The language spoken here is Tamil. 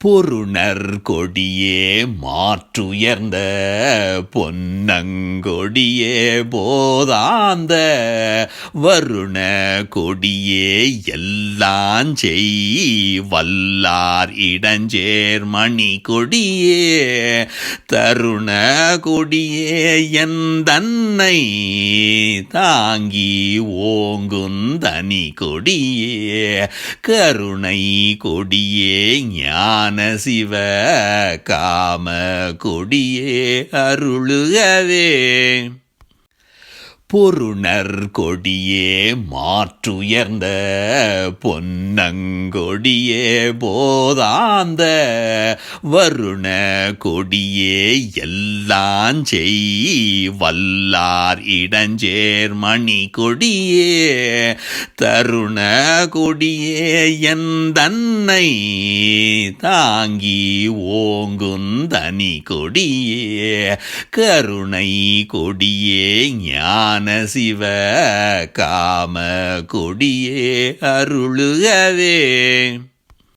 பொருணர் கொடியே மாற்றுயர்ந்த பொன்னங்கொடியே போதாந்த வருண கொடியே எல்லாம் செய் வல்லார் இடஞ்சேர் மணி கொடியே தருண கொடியே என் தன்னை தாங்கி ஓங்குந்தனி கொடியே கருணை கொடியே ஞான சிவ காம கொடியே அருளுகவே. பொருணர் கொடியே மாற்றுயர்ந்த பொன்னங்கொடியே போதாந்த வருண கொடியே எல்லாம் செய் வல்லார் இடஞ்சேர் மணி கொடியே தருண கொடியே என் தன்னை தாங்கி ஓங்குந்தனி கொடியே கருணை கொடியே ஞான ஞான சிவ காம கொடியே அருளுகவே.